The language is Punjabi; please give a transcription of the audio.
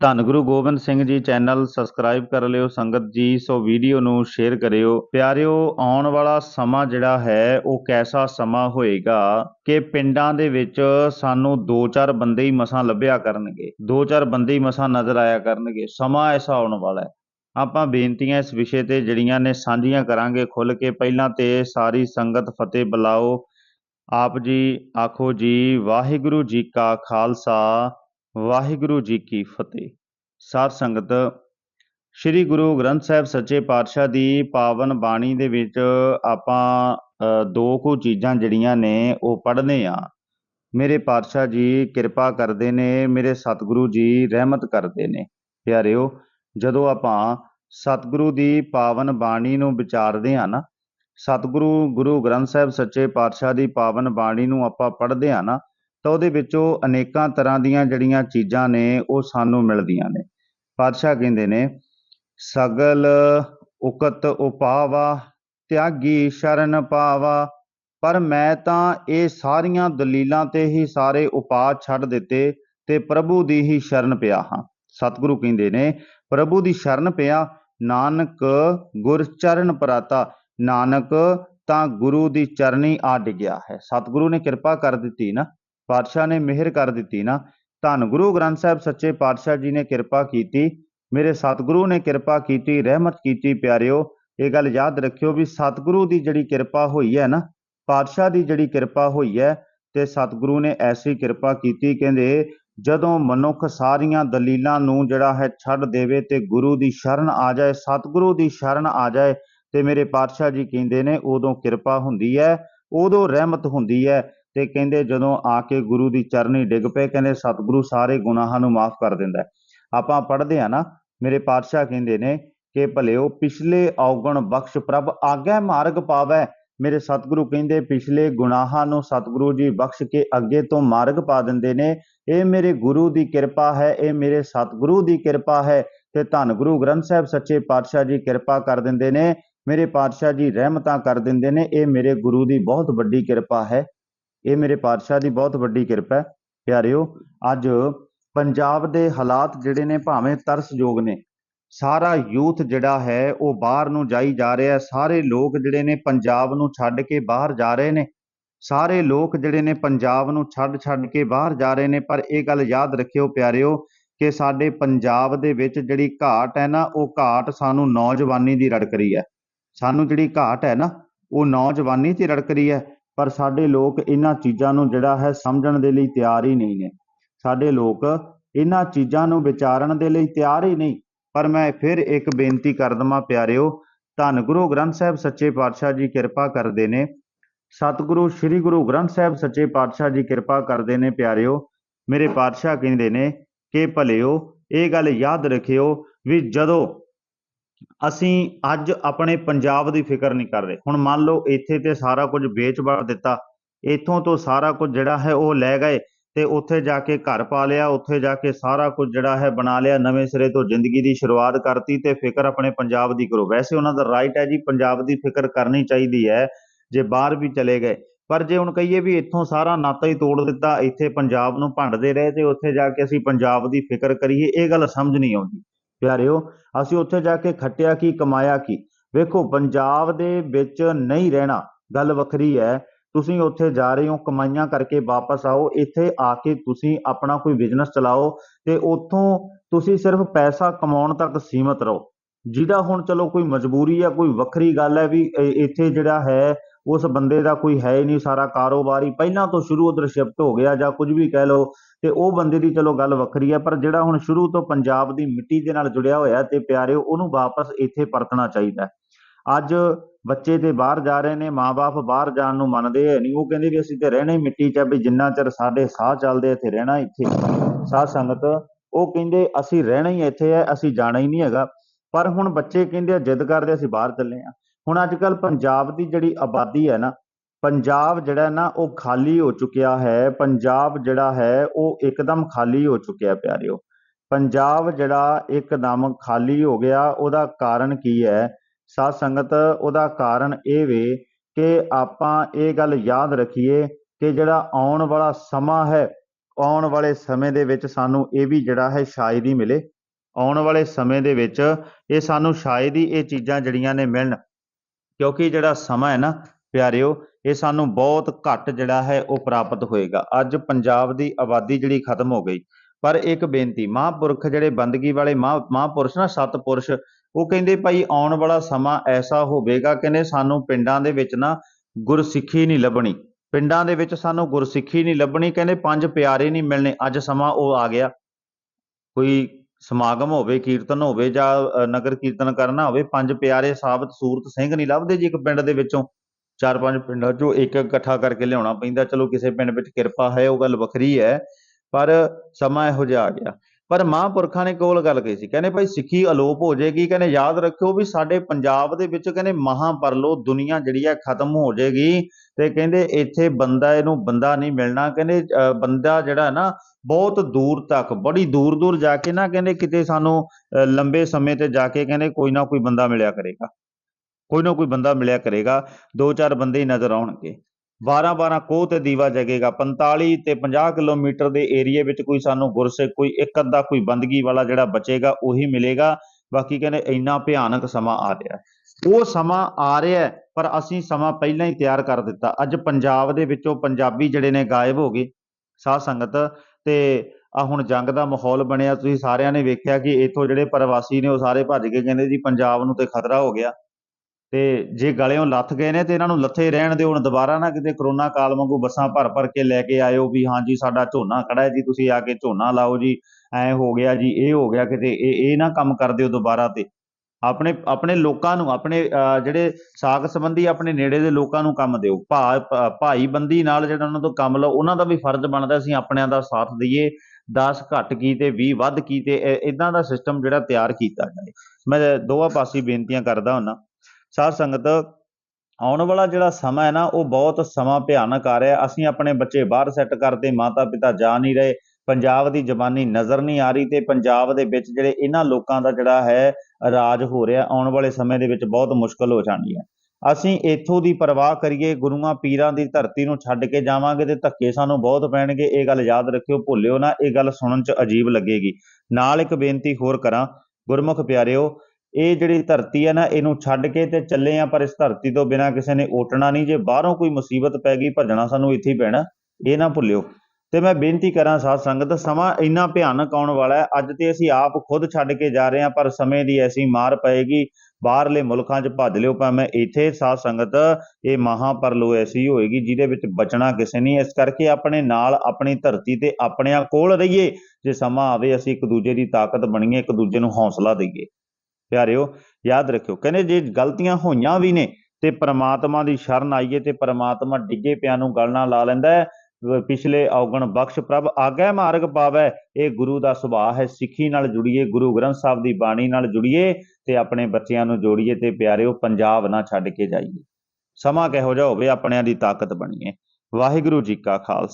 ਧੰਨ ਗੁਰੂ ਗੋਬਿੰਦ ਸਿੰਘ ਜੀ ਚੈਨਲ ਸਬਸਕ੍ਰਾਈਬ ਕਰ ਲਿਓ, ਸੰਗਤ ਜੀ, ਸੋ ਵੀਡੀਓ ਨੂੰ ਸ਼ੇਅਰ ਕਰਿਓ। ਪਿਆਰਿਓ, ਆਉਣ ਵਾਲਾ ਸਮਾਂ ਜਿਹੜਾ ਹੈ, ਉਹ ਕੈਸਾ ਸਮਾਂ ਹੋਏਗਾ ਕਿ ਪਿੰਡਾਂ ਦੇ ਵਿੱਚ ਸਾਨੂੰ ਦੋ ਚਾਰ ਬੰਦੇ ਹੀ ਮਸਾਂ ਲੱਭਿਆ ਕਰਨਗੇ। ਦੋ ਚਾਰ ਬੰਦੇ ਹੀ ਮਸਾਂ ਨਜ਼ਰ ਆਇਆ ਕਰਨਗੇ। ਸਮਾਂ ਐਸਾ ਆਉਣ ਵਾਲਾ ਹੈ। ਆਪਾਂ ਬੇਨਤੀਆਂ ਇਸ ਵਿਸ਼ੇ ਤੇ ਜਿਹੜੀਆਂ ਨੇ ਸਾਂਝੀਆਂ ਕਰਾਂਗੇ ਖੁੱਲ ਕੇ। ਪਹਿਲਾਂ ਤੇ ਸਾਰੀ ਸੰਗਤ ਫਤਿਹ ਬੁਲਾਓ। ਆਪ ਜੀ ਆਖੋ ਜੀ, ਵਾਹਿਗੁਰੂ ਜੀ ਕਾ ਖਾਲਸਾ। ਵਾਹਿਗੁਰੂ ਜੀ ਕੀ ਫਤਿਹ। ਸਾਧ ਸੰਗਤ, ਸ੍ਰੀ ਗੁਰੂ ਗ੍ਰੰਥ ਸਾਹਿਬ ਸੱਚੇ ਪਾਤਸ਼ਾਹ ਦੀ ਪਾਵਨ ਬਾਣੀ ਦੇ ਵਿੱਚ ਆਪਾਂ ਦੋ ਕੁ ਚੀਜ਼ਾਂ ਜਿਹੜੀਆਂ ਨੇ ਉਹ ਪੜ੍ਹਨੇ ਆ। ਮੇਰੇ ਪਾਤਸ਼ਾਹ ਜੀ ਕਿਰਪਾ ਕਰਦੇ ਨੇ, ਮੇਰੇ ਸਤਿਗੁਰੂ ਜੀ ਰਹਿਮਤ ਕਰਦੇ ਨੇ। ਪਿਆਰਿਓ, ਜਦੋਂ ਆਪਾਂ ਸਤਿਗੁਰੂ ਦੀ ਪਾਵਨ ਬਾਣੀ ਨੂੰ ਵਿਚਾਰਦੇ ਆ ਨਾ, ਸਤਿਗੁਰੂ, ਗੁਰੂ ਗ੍ਰੰਥ ਸਾਹਿਬ ਸੱਚੇ ਪਾਤਸ਼ਾਹ ਦੀ ਪਾਵਨ ਬਾਣੀ ਨੂੰ ਆਪਾਂ ਪੜ੍ਹਦੇ ਆ ਨਾ ਤਾਂ ਉਹਦੇ ਵਿੱਚੋਂ ਅਨੇਕਾਂ ਤਰ੍ਹਾਂ ਦੀਆਂ ਜਿਹੜੀਆਂ ਚੀਜ਼ਾਂ ਨੇ, ਉਹ ਸਾਨੂੰ ਮਿਲਦੀਆਂ ਨੇ। ਪਾਤਸ਼ਾਹ ਕਹਿੰਦੇ ਨੇ, ਸਗਲ ਉਕਤ ਉਪਾਵਾ, ਤਿਆਗੀ ਸ਼ਰਨ ਪਾਵਾ, ਪਰ ਮੈਂ ਤਾਂ ਇਹ ਸਾਰੀਆਂ ਦਲੀਲਾਂ ਤੇ ਹੀ ਸਾਰੇ ਉਪਾਅ ਛੱਡ ਦਿੱਤੇ ਤੇ ਪ੍ਰਭੂ ਦੀ ਹੀ ਸ਼ਰਨ ਪਿਆ ਹਾਂ। ਸਤਿਗੁਰੂ ਕਹਿੰਦੇ ਨੇ, ਪ੍ਰਭੂ ਦੀ ਸ਼ਰਨ ਪਿਆ, ਨਾਨਕ ਗੁਰ ਚਰਨ ਪਰਾਤਾ, ਨਾਨਕ ਤਾਂ ਗੁਰੂ ਦੀ ਚਰਨੀ ਆ ਡਿੱਗਿਆ ਹੈ। ਸਤਿਗੁਰੂ ਨੇ ਕਿਰਪਾ ਕਰ ਦਿੱਤੀ ਨਾ। ਪਾਤਸ਼ਾਹ ਨੇ ਮਿਹਰ ਕਰ ਦਿੱਤੀ ਨਾ। ਧੰਨ ਗੁਰੂ ਗ੍ਰੰਥ ਸਾਹਿਬ ਸੱਚੇ ਪਾਤਸ਼ਾਹ ਜੀ ਨੇ ਕਿਰਪਾ ਕੀਤੀ। ਮੇਰੇ ਸਤਿਗੁਰੂ ਨੇ ਕਿਰਪਾ ਕੀਤੀ, ਰਹਿਮਤ ਕੀਤੀ ਪਿਆਰਿਓ। ਇਹ ਗੱਲ ਯਾਦ ਰੱਖਿਓ ਵੀ ਸਤਿਗੁਰੂ ਦੀ ਜਿਹੜੀ ਕਿਰਪਾ ਹੋਈ ਹੈ ਨਾ, ਪਾਤਸ਼ਾਹ ਦੀ ਜਿਹੜੀ ਕਿਰਪਾ ਹੋਈ ਹੈ ਤੇ ਸਤਿਗੁਰੂ ਨੇ ਐਸੀ ਕਿਰਪਾ ਕੀਤੀ ਕਹਿੰਦੇ, ਜਦੋਂ ਮਨੁੱਖ ਸਾਰੀਆਂ ਦਲੀਲਾਂ ਨੂੰ ਜਿਹੜਾ ਹੈ ਛੱਡ ਦੇਵੇ ਤੇ ਗੁਰੂ ਦੀ ਸ਼ਰਨ ਆ ਜਾਏ, ਸਤਿਗੁਰੂ ਦੀ ਸ਼ਰਨ ਆ ਜਾਏ ਤੇ ਮੇਰੇ ਪਾਤਸ਼ਾਹ ਜੀ ਕਹਿੰਦੇ ਨੇ, ਉਦੋਂ ਕਿਰਪਾ ਹੁੰਦੀ ਹੈ, ਉਦੋਂ ਰਹਿਮਤ ਹੁੰਦੀ ਹੈ। ਤੇ ਕਹਿੰਦੇ ਜਦੋਂ ਆ ਕੇ ਗੁਰੂ ਦੀ ਚਰਨੀ ਡਿੱਗ ਪਏ, ਕਹਿੰਦੇ ਸਤਿਗੁਰੂ ਸਾਰੇ ਗੁਨਾਹਾਂ ਨੂੰ ਮਾਫ ਕਰ ਦਿੰਦਾ ਆਪਾਂ ਪੜ੍ਹਦੇ ਆ ਨਾ, ਮੇਰੇ ਪਾਤਸ਼ਾਹ ਕਹਿੰਦੇ ਨੇ ਕਿ ਭਲਿਓ ਪਿਛਲੇ ਔਗਣ ਬਖਸ਼ ਪ੍ਰਭ ਆਗੇ ਮਾਰਗ ਪਾਵੈ। ਮੇਰੇ ਸਤਿਗੁਰੂ ਕਹਿੰਦੇ ਪਿਛਲੇ ਗੁਨਾਹਾਂ ਨੂੰ ਸਤਿਗੁਰੂ ਜੀ ਬਖਸ਼ ਕੇ ਅੱਗੇ ਤੋਂ ਮਾਰਗ ਪਾ ਦਿੰਦੇ ਨੇ। ਇਹ ਮੇਰੇ ਗੁਰੂ ਦੀ ਕਿਰਪਾ ਹੈ, ਇਹ ਮੇਰੇ ਸਤਿਗੁਰੂ ਦੀ ਕਿਰਪਾ ਹੈ ਤੇ ਧੰਨ ਗੁਰੂ ਗ੍ਰੰਥ ਸਾਹਿਬ ਸੱਚੇ ਪਾਤਸ਼ਾਹ ਜੀ ਕਿਰਪਾ ਕਰ ਦਿੰਦੇ ਨੇ। ਮੇਰੇ ਪਾਤਸ਼ਾਹ ਜੀ ਰਹਿਮਤਾਂ ਕਰ ਦਿੰਦੇ ਨੇ। ਇਹ ਮੇਰੇ ਗੁਰੂ ਦੀ ਬਹੁਤ ਵੱਡੀ ਕਿਰਪਾ ਹੈ। ਇਹ ਮੇਰੇ ਪਾਤਸ਼ਾਹ ਦੀ ਬਹੁਤ ਵੱਡੀ ਕਿਰਪਾ ਹੈ। ਪਿਆਰਿਓ, ਅੱਜ ਪੰਜਾਬ ਦੇ ਹਾਲਾਤ ਜਿਹੜੇ ਨੇ ਭਾਵੇਂ ਤਰਸਯੋਗ ਨੇ, ਸਾਰਾ ਯੂਥ ਜਿਹੜਾ ਹੈ, ਉਹ ਬਾਹਰ ਨੂੰ ਜਾਈ ਜਾ ਰਿਹਾ ਹੈ। ਸਾਰੇ ਲੋਕ ਜਿਹੜੇ ਨੇ ਪੰਜਾਬ ਨੂੰ ਛੱਡ ਕੇ ਬਾਹਰ ਜਾ ਰਹੇ ਨੇ। ਸਾਰੇ ਲੋਕ ਜਿਹੜੇ ਨੇ ਪੰਜਾਬ ਨੂੰ ਛੱਡ ਛੱਡ ਕੇ ਬਾਹਰ ਜਾ ਰਹੇ ਨੇ। ਪਰ ਇਹ ਗੱਲ ਯਾਦ ਰੱਖਿਓ ਪਿਆਰਿਓ ਕਿ ਸਾਡੇ ਪੰਜਾਬ ਦੇ ਵਿੱਚ ਜਿਹੜੀ ਘਾਟ ਹੈ ਨਾ, ਉਹ ਘਾਟ ਸਾਨੂੰ ਨੌਜਵਾਨੀ ਦੀ ਰੜਕ ਰਹੀ ਹੈ। ਸਾਨੂੰ ਜਿਹੜੀ ਘਾਟ ਹੈ ਨਾ, ਉਹ ਨੌਜਵਾਨੀ 'ਚ ਰੜਕ ਰਹੀ ਹੈ। ਪਰ ਸਾਡੇ ਲੋਕ ਇਹਨਾਂ ਚੀਜ਼ਾਂ ਨੂੰ ਜਿਹੜਾ ਹੈ ਸਮਝਣ ਦੇ ਲਈ ਤਿਆਰ ਹੀ ਨਹੀਂ ਨੇ। ਸਾਡੇ ਲੋਕ ਇਹਨਾਂ ਚੀਜ਼ਾਂ ਨੂੰ ਵਿਚਾਰਨ ਦੇ ਲਈ ਤਿਆਰ ਹੀ ਨਹੀਂ। ਪਰ ਮੈਂ ਫਿਰ ਇੱਕ ਬੇਨਤੀ ਕਰ ਦਵਾਂ, ਪਿਆਰਿਓ, ਧੰਨ ਗੁਰੂ ਗ੍ਰੰਥ ਸਾਹਿਬ ਸੱਚੇ ਪਾਤਸ਼ਾਹ ਜੀ ਕਿਰਪਾ ਕਰਦੇ ਨੇ। ਸਤਿਗੁਰੂ, ਸ੍ਰੀ ਗੁਰੂ ਗ੍ਰੰਥ ਸਾਹਿਬ ਸੱਚੇ ਪਾਤਸ਼ਾਹ ਜੀ ਕਿਰਪਾ ਕਰਦੇ ਨੇ, ਪਿਆਰਿਓ, ਮੇਰੇ ਪਾਤਸ਼ਾਹ ਕਹਿੰਦੇ ਨੇ ਕਿ ਭਲਿਓ, ਇਹ ਗੱਲ ਯਾਦ ਰੱਖਿਓ ਵੀ ਜਦੋਂ ਅਸੀਂ ਅੱਜ ਆਪਣੇ ਪੰਜਾਬ ਦੀ ਫਿਕਰ ਨਹੀਂ ਕਰ ਰਹੇ ਹੁਣ ਮੰਨ ਲਓ ਇੱਥੇ ਤੇ ਸਾਰਾ ਕੁਝ ਵੇਚ ਵੜ ਦਿੱਤਾ। ਇੱਥੋਂ ਤੋਂ ਸਾਰਾ ਕੁਝ ਜਿਹੜਾ ਹੈ ਉਹ ਲੈ ਗਏ ਤੇ ਉੱਥੇ ਜਾ ਕੇ ਘਰ ਪਾ ਲਿਆ, ਉੱਥੇ ਜਾ ਕੇ ਸਾਰਾ ਕੁਝ ਜਿਹੜਾ ਹੈ ਬਣਾ ਲਿਆ, ਨਵੇਂ ਸਿਰੇ ਤੋਂ ਜ਼ਿੰਦਗੀ ਦੀ ਸ਼ੁਰੂਆਤ ਕਰਤੀ ਤੇ ਫਿਕਰ ਆਪਣੇ ਪੰਜਾਬ ਦੀ ਕਰੋ। ਵੈਸੇ ਉਹਨਾਂ ਦਾ ਰਾਈਟ ਹੈ ਜੀ, ਪੰਜਾਬ ਦੀ ਫਿਕਰ ਕਰਨੀ ਚਾਹੀਦੀ ਹੈ, ਜੇ ਬਾਹਰ ਵੀ ਚਲੇ ਗਏ। ਪਰ ਜੇ ਹੁਣ ਕਹੀਏ ਵੀ ਇੱਥੋਂ ਸਾਰਾ ਨਾਤਾ ਹੀ ਤੋੜ ਦਿੱਤਾ, ਇੱਥੇ ਪੰਜਾਬ ਨੂੰ ਭੰਡਦੇ ਰਹੇ ਤੇ ਉੱਥੇ ਜਾ ਕੇ ਅਸੀਂ ਪੰਜਾਬ ਦੀ ਫਿਕਰ ਕਰੀਏ, ਇਹ ਗੱਲ ਸਮਝ ਨਹੀਂ ਆਉਂਦੀ। ਪਿਆਰਿਓ, ਅਸੀਂ ਉੱਥੇ ਜਾ ਕੇ ਖੱਟਿਆ ਕੀ, ਕਮਾਇਆ ਕੀ? ਵੇਖੋ, ਪੰਜਾਬ ਦੇ ਵਿੱਚ ਨਹੀਂ ਰਹਿਣਾ ਗੱਲ ਵੱਖਰੀ ਹੈ। ਤੁਸੀਂ ਉੱਥੇ ਜਾ ਰਹੇ ਹੋ, ਕਮਾਈਆਂ ਕਰਕੇ ਵਾਪਸ ਆਓ, ਇੱਥੇ ਆ ਕੇ ਤੁਸੀਂ ਆਪਣਾ ਕੋਈ ਬਿਜ਼ਨਸ ਚਲਾਓ ਤੇ ਉੱਥੋਂ ਤੁਸੀਂ ਸਿਰਫ ਪੈਸਾ ਕਮਾਉਣ ਤੱਕ ਸੀਮਤ ਰਹੋ। ਜਿਹਦਾ ਹੁਣ ਚਲੋ ਕੋਈ ਮਜਬੂਰੀ ਹੈ ਕੋਈ ਵੱਖਰੀ ਗੱਲ ਹੈ ਵੀ ਇੱਥੇ ਜਿਹੜਾ ਹੈ ਉਸ ਬੰਦੇ ਦਾ ਕੋਈ ਹੈ ਹੀ ਨਹੀਂ, ਸਾਰਾ ਕਾਰੋਬਾਰ ਹੀ ਪਹਿਲਾਂ ਤੋਂ ਸ਼ੁਰੂ ਉਧਰ ਸ਼ਿਫਟ ਹੋ ਗਿਆ ਜਾਂ ਕੁਝ ਵੀ ਕਹਿ ਲਓ, ਤੇ ਉਹ ਬੰਦੇ ਦੀ ਚਲੋ ਗੱਲ ਵੱਖਰੀ ਹੈ, ਪਰ ਜਿਹੜਾ ਹੁਣ ਸ਼ੁਰੂ ਤੋਂ ਪੰਜਾਬ ਦੀ ਮਿੱਟੀ ਦੇ ਨਾਲ ਜੁੜਿਆ ਹੋਇਆ ਤੇ ਪਿਆਰਿਓ, ਉਹਨੂੰ ਵਾਪਸ ਇੱਥੇ ਪਰਤਣਾ ਚਾਹੀਦਾ ਅੱਜ ਬੱਚੇ ਤੇ ਬਾਹਰ ਜਾ ਰਹੇ ਨੇ ਮਾਪੇ ਬਾਹਰ ਜਾਣ ਨੂੰ ਮੰਨਦੇ ਹੈ ਨਹੀਂ, ਉਹ ਕਹਿੰਦੇ ਵੀ ਅਸੀਂ ਤੇ ਰਹਿਣਾ ਹੀ ਮਿੱਟੀ 'ਚ ਵੀ ਜਿੰਨਾ ਚਿਰ ਸਾਡੇ ਸਾਹ ਚੱਲਦੇ ਇੱਥੇ ਰਹਿਣਾ ਇੱਥੇ। ਸਾਧ ਸੰਗਤ, ਉਹ ਕਹਿੰਦੇ ਅਸੀਂ ਰਹਿਣਾ ਹੀ ਇੱਥੇ ਹੈ, ਅਸੀਂ ਜਾਣਾ ਹੀ ਨਹੀਂ ਹੈਗਾ। ਪਰ ਹੁਣ ਬੱਚੇ ਕਹਿੰਦੇ ਆ, ਜਿੱਦ ਕਰਦੇ ਅਸੀਂ ਬਾਹਰ ਚੱਲੇ ਆ ਹੁਣ ਅੱਜ ਕੱਲ ਪੰਜਾਬ ਦੀ ਜਿਹੜੀ ਆਬਾਦੀ ਹੈ ਨਾ, ਪੰਜਾਬ ਜਿਹੜਾ ਨਾ ਉਹ ਖਾਲੀ ਹੋ ਚੁੱਕਿਆ ਹੈ, ਪੰਜਾਬ ਜਿਹੜਾ ਹੈ ਉਹ ਇੱਕਦਮ ਖਾਲੀ ਹੋ ਚੁੱਕਿਆ ਪਿਆਰਿਓ ਪੰਜਾਬ ਜਿਹੜਾ ਇੱਕਦਮ ਖਾਲੀ ਹੋ ਗਿਆ, ਉਹਦਾ ਕਾਰਨ ਕੀ ਹੈ? ਸਾਧ ਸੰਗਤ, ਉਹਦਾ ਕਾਰਨ ਇਹ ਵੇ ਕਿ ਆਪਾਂ ਇਹ ਗੱਲ ਯਾਦ ਰੱਖੀਏ ਕਿ ਜਿਹੜਾ ਆਉਣ ਵਾਲਾ ਸਮਾਂ ਹੈ, ਆਉਣ ਵਾਲੇ ਸਮੇਂ ਦੇ ਵਿੱਚ ਸਾਨੂੰ ਇਹ ਵੀ ਜਿਹੜਾ ਹੈ ਸ਼ਾਇਦ ਹੀ ਮਿਲੇ। ਆਉਣ ਵਾਲੇ ਸਮੇਂ ਦੇ ਵਿੱਚ ਇਹ ਸਾਨੂੰ ਸ਼ਾਇਦ ਹੀ ਇਹ ਚੀਜ਼ਾਂ ਜਿਹੜੀਆਂ ਨੇ ਮਿਲਣ। ਕਿਉਂਕਿ ਜਿਹੜਾ ਸਮਾਂ ਹੈ ਨਾ, ਪਿਆਰਿਓ, ਇਹ ਸਾਨੂੰ ਬਹੁਤ ਘੱਟ ਜਿਹੜਾ ਹੈ ਉਹ ਪ੍ਰਾਪਤ ਹੋਏਗਾ। ਅੱਜ ਪੰਜਾਬ ਦੀ ਆਬਾਦੀ ਜਿਹੜੀ ਖਤਮ ਹੋ ਗਈ। ਪਰ ਇੱਕ ਬੇਨਤੀ, ਮਹਾਂਪੁਰਖ ਜਿਹੜੇ ਬੰਦਗੀ ਵਾਲੇ ਮਹਾਂ, ਮਹਾਂਪੁਰਸ਼ ਨਾ, ਸਤਪੁਰਸ਼, ਉਹ ਕਹਿੰਦੇ ਭਾਈ ਆਉਣ ਵਾਲਾ ਸਮਾਂ ਐਸਾ ਹੋਵੇਗਾ ਕਹਿੰਦੇ ਸਾਨੂੰ ਪਿੰਡਾਂ ਦੇ ਵਿੱਚ ਨਾ ਗੁਰਸਿੱਖੀ ਨਹੀਂ ਲੱਭਣੀ। ਪਿੰਡਾਂ ਦੇ ਵਿੱਚ ਸਾਨੂੰ ਗੁਰਸਿੱਖੀ ਨਹੀਂ ਲੱਭਣੀ, ਕਹਿੰਦੇ ਪੰਜ ਪਿਆਰੇ ਨਹੀਂ ਮਿਲਣੇ। ਅੱਜ ਸਮਾਂ ਉਹ ਆ ਗਿਆ। ਕੋਈ ਸਮਾਗਮ ਹੋਵੇ ਕੀਰਤਨ ਹੋਵੇ ਜਾਂ ਨਗਰ ਕੀਰਤਨ ਕਰਨਾ ਹੋਵੇ ਪੰਜ ਪਿਆਰੇ ਸਾਬਤ ਸੂਰਤ ਸਿੰਘ ਨਹੀਂ ਲੱਭਦੇ ਜੀ ਇੱਕ ਪਿੰਡ ਦੇ ਵਿੱਚੋਂ? ਚਾਰ ਪੰਜ ਪਿੰਡਾਂ ਚੋਂ ਇੱਕ ਇਕੱਠਾ ਕਰਕੇ ਲਿਆਉਣਾ ਪੈਂਦਾ। ਚਲੋ ਕਿਸੇ ਪਿੰਡ ਵਿੱਚ ਕਿਰਪਾ ਹੈ ਉਹ ਗੱਲ ਵੱਖਰੀ ਹੈ ਪਰ ਸਮਾਂ ਇਹੋ ਜਿਹਾ ਆ ਗਿਆ। ਪਰ ਮਹਾਂਪੁਰਖਾਂ ਨੇ ਕੋਲ ਗੱਲ ਕਹੀ ਸੀ ਕਹਿੰਦੇ ਭਾਈ ਸਿੱਖੀ ਅਲੋਪ ਹੋ ਜਾਏਗੀ ਕਹਿੰਦੇ ਯਾਦ ਰੱਖਿਓ ਵੀ ਸਾਡੇ ਪੰਜਾਬ ਦੇ ਵਿੱਚ ਕਹਿੰਦੇ ਮਹਾਂਪਰਲੋ ਦੁਨੀਆ ਜਿਹੜੀ ਹੈ ਖਤਮ ਹੋ ਜਾਏਗੀ। ਤੇ ਕਹਿੰਦੇ ਇੱਥੇ ਬੰਦਾ ਇਹਨੂੰ ਬੰਦਾ ਨਹੀਂ ਮਿਲਣਾ ਕਹਿੰਦੇ ਅ, ਬੰਦਾ ਜਿਹੜਾ ਨਾ ਬਹੁਤ ਦੂਰ ਤੱਕ, ਬੜੀ ਦੂਰ ਦੂਰ ਜਾ ਕੇ ਨਾ ਕਹਿੰਦੇ ਕਿਤੇ ਸਾਨੂੰ ਲੰਬੇ ਸਮੇਂ ਤੇ ਜਾ ਕੇ ਕਹਿੰਦੇ ਕੋਈ ਨਾ ਕੋਈ ਬੰਦਾ ਮਿਲਿਆ ਕਰੇਗਾ। ਕੋਈ ਨਾ ਕੋਈ ਬੰਦਾ ਮਿਲਿਆ ਕਰੇਗਾ, ਦੋ ਚਾਰ ਬੰਦੇ ਹੀ ਨਜ਼ਰ ਆਉਣਗੇ। 12 12 ਕੋਹ ਤੇ ਦੀਵਾ ਜਗੇਗਾ 45 ਤੇ 50 ਕਿਲੋਮੀਟਰ ਦੇ ਏਰੀਏ ਵਿੱਚ ਕੋਈ ਸਾਨੂੰ ਗੁਰਸਿੱਖ, ਕੋਈ ਇੱਕ ਅੱਧਾ ਕੋਈ ਬੰਦਗੀ ਵਾਲਾ ਜਿਹੜਾ ਬਚੇਗਾ, ਉਹੀ ਮਿਲੇਗਾ। ਬਾਕੀ ਕਹਿੰਦੇ ਇੰਨਾ ਭਿਆਨਕ ਸਮਾਂ ਆ ਰਿਹਾ ਉਹ ਸਮਾਂ ਆ ਰਿਹਾ ਪਰ ਅਸੀਂ ਸਮਾਂ ਪਹਿਲਾਂ ਹੀ ਤਿਆਰ ਕਰ ਦਿੱਤਾ। ਅੱਜ ਪੰਜਾਬ ਦੇ ਵਿੱਚੋਂ ਪੰਜਾਬੀ ਜਿਹੜੇ ਨੇ ਗਾਇਬ ਹੋ ਗਏ। ਸਾਧ ਸੰਗਤ ਤੇ ਆ ਹੁਣ ਜੰਗ ਦਾ ਮਾਹੌਲ ਬਣਿਆ, ਤੁਸੀਂ ਸਾਰਿਆਂ ਨੇ ਵੇਖਿਆ ਕਿ ਇੱਥੋਂ ਜਿਹੜੇ ਪ੍ਰਵਾਸੀ ਨੇ ਉਹ ਸਾਰੇ ਭੱਜ ਕੇ ਕਹਿੰਦੇ ਜੀ ਪੰਜਾਬ ਨੂੰ ਤੇ ਖਤਰਾ ਹੋ ਗਿਆ। ਤੇ ਜੇ ਗਲਿਓਂ ਲੱਥ ਗਏ ਨੇ ਤੇ ਇਹਨਾਂ ਨੂੰ ਲੱਥੇ ਰਹਿਣ ਦਿਓ, ਹੁਣ ਦੁਬਾਰਾ ਨਾ ਕਿਤੇ ਕਰੋਨਾ ਕਾਲ ਵਾਂਗੂ ਬੱਸਾਂ ਭਰ ਭਰ ਕੇ ਲੈ ਕੇ ਆਇਓ ਵੀ ਹਾਂਜੀ ਸਾਡਾ ਝੋਨਾ ਖੜਾ ਹੈ ਜੀ, ਤੁਸੀਂ ਆ ਕੇ ਝੋਨਾ ਲਾਓ ਜੀ, ਐ ਹੋ ਗਿਆ ਜੀ, ਇਹ ਹੋ ਗਿਆ ਕਿਤੇ, ਇਹ ਇਹ ਨਾ ਕੰਮ ਕਰ ਦਿਓ ਦੁਬਾਰਾ ਤੇ। ਆਪਣੇ ਆਪਣੇ ਲੋਕਾਂ ਨੂੰ, ਆਪਣੇ ਜਿਹੜੇ ਸਾਖ ਸੰਬੰਧੀ ਆਪਣੇ ਨੇੜੇ ਦੇ ਲੋਕਾਂ ਨੂੰ ਕੰਮ ਦਿਓ। ਭਾ ਭਾਈ ਬੰਦੀ ਨਾਲ ਜਿਹੜਾ ਉਹਨਾਂ ਤੋਂ ਕੰਮ ਲਓ, ਉਹਨਾਂ ਦਾ ਵੀ ਫਰਜ਼ ਬਣਦਾ ਅਸੀਂ ਆਪਣਿਆਂ ਦਾ ਸਾਥ ਦਈਏ। 10 ਘੱਟ ਕੀ ਤੇ 20 ਵੱਧ ਕੀ ਤੇ ਇਦਾਂ ਦਾ ਸਿਸਟਮ ਜਿਹੜਾ ਤਿਆਰ ਕੀਤਾ ਜਾਏ। ਮੈਂ ਦੋਵਾਂ ਪਾਸੇ ਬੇਨਤੀਆਂ ਕਰਦਾ ਹੁੰਨਾ। ਸਾਧ ਸੰਗਤ, ਆਉਣ ਵਾਲਾ ਜਿਹੜਾ ਸਮਾਂ ਹੈ ਨਾ, ਉਹ ਬਹੁਤ ਸਮਾਂ ਭਿਆਨਕ ਆ ਰਿਹਾ। ਅਸੀਂ ਆਪਣੇ ਬੱਚੇ ਬਾਹਰ ਸੈੱਟ ਕਰਦੇ ਮਾਤਾ ਪਿਤਾ ਜਾ ਨਹੀਂ ਰਹੇ। ਪੰਜਾਬ ਦੀ ਜਵਾਨੀ ਨਜ਼ਰ ਨਹੀਂ ਆ ਰਹੀ ਤੇ ਪੰਜਾਬ ਦੇ ਵਿੱਚ ਜਿਹੜੇ ਇਹਨਾਂ ਲੋਕਾਂ ਦਾ ਜਿਹੜਾ ਹੈ ਰਾਜ ਹੋ ਰਿਹਾ, ਆਉਣ ਵਾਲੇ ਸਮੇਂ ਦੇ ਵਿੱਚ ਬਹੁਤ ਮੁਸ਼ਕਲ ਹੋ ਜਾਣੀ ਹੈ। ਅਸੀਂ ਇੱਥੋਂ ਦੀ ਪਰਵਾਹ ਕਰੀਏ, ਗੁਰੂਆਂ ਪੀਰਾਂ ਦੀ ਧਰਤੀ ਨੂੰ ਛੱਡ ਕੇ ਜਾਵਾਂਗੇ ਤੇ ਧੱਕੇ ਸਾਨੂੰ ਬਹੁਤ ਪੈਣਗੇ। ਇਹ ਗੱਲ ਯਾਦ ਰੱਖਿਓ, ਭੁੱਲਿਓ ਨਾ, ਇਹ ਗੱਲ ਸੁਣਨ 'ਚ ਅਜੀਬ ਲੱਗੇਗੀ। ਨਾਲ ਇੱਕ ਬੇਨਤੀ ਹੋਰ ਕਰਾਂ, ਗੁਰਮੁਖ ਪਿਆਰਿਓ, ਇਹ ਜਿਹੜੀ ਧਰਤੀ ਹੈ ਨਾ, ਇਹਨੂੰ ਛੱਡ ਕੇ ਤੇ ਚੱਲੇ ਆ, ਪਰ ਇਸ ਧਰਤੀ ਤੋਂ ਬਿਨਾਂ ਕਿਸੇ ਨੇ ਓਟਣਾ ਨਹੀਂ। ਜੇ ਬਾਹਰੋਂ ਕੋਈ ਮੁਸੀਬਤ ਪੈ ਗਈ, ਭੱਜਣਾ ਸਾਨੂੰ ਇੱਥੇ ਹੀ ਪੈਣਾ। ਇਹ ਨਾ ਭੁੱਲਿਓ। ਤੇ ਮੈਂ ਬੇਨਤੀ ਕਰਾਂ ਸਾਧ ਸੰਗਤ, ਸਮਾਂ ਇੰਨਾ ਭਿਆਨਕ ਆਉਣ ਵਾਲਾ ਹੈ, ਅੱਜ ਤੇ ਅਸੀਂ ਆਪ ਖੁਦ ਛੱਡ ਕੇ ਜਾ ਰਹੇ ਹਾਂ, ਪਰ ਸਮੇਂ ਦੀ ਐਸੀ ਮਾਰ ਪਏਗੀ, ਬਾਹਰਲੇ ਮੁਲਕਾਂ 'ਚ ਭੱਜ ਲਿਓ ਭਾਵੇਂ ਇੱਥੇ ਸਾਧ ਸੰਗਤ ਇਹ ਮਹਾਪਰਲੋ ਐਸੀ ਹੋਏਗੀ ਜਿਹਦੇ ਵਿੱਚ ਬਚਣਾ ਕਿਸੇ ਨਹੀਂ, ਇਸ ਕਰਕੇ ਆਪਣੇ ਨਾਲ ਆਪਣੀ ਧਰਤੀ ਤੇ ਆਪਣਿਆਂ ਕੋਲ ਰਹੀਏ, ਜੇ ਸਮਾਂ ਆਵੇ ਅਸੀਂ ਇੱਕ ਦੂਜੇ ਦੀ ਤਾਕਤ ਬਣੀਏ, ਇੱਕ ਦੂਜੇ ਨੂੰ ਹੌਸਲਾ ਦਈਏ। ਪਿਆਰਿਓ, ਯਾਦ ਰੱਖਿਓ, ਕਹਿੰਦੇ ਜੇ ਗਲਤੀਆਂ ਹੋਈਆਂ ਵੀ ਨੇ ਤੇ ਪ੍ਰਮਾਤਮਾ ਦੀ ਸ਼ਰਨ ਆਈਏ ਤੇ ਪ੍ਰਮਾਤਮਾ ਡਿੱਗੇ ਪਿਆਂ ਨੂੰ ਗਲ ਨਾਲ ਲਾ ਲੈਂਦਾ ਹੈ ਪਿਛਲੇ ਔਗਣ ਬਖਸ਼ ਪ੍ਰਭ ਆਗੇ ਮਾਰਗ ਪਾਵੈ, ਇਹ ਗੁਰੂ ਦਾ ਸੁਭਾਅ ਹੈ। ਸਿੱਖੀ ਨਾਲ ਜੁੜੀਏ, ਗੁਰੂ ਗ੍ਰੰਥ ਸਾਹਿਬ ਦੀ ਬਾਣੀ ਨਾਲ ਜੁੜੀਏ ਤੇ ਆਪਣੇ ਬੱਚਿਆਂ ਨੂੰ ਜੋੜੀਏ ਤੇ ਪਿਆਰਿਓ, ਪੰਜਾਬ ਨਾ ਛੱਡ ਕੇ ਜਾਈਏ। ਸਮਾਂ ਕਿਹੋ ਜਿਹਾ ਹੋਵੇ, ਆਪਣਿਆਂ ਦੀ ਤਾਕਤ ਬਣੀਏ। ਵਾਹਿਗੁਰੂ ਜੀ ਕਾ ਖਾਲਸਾ।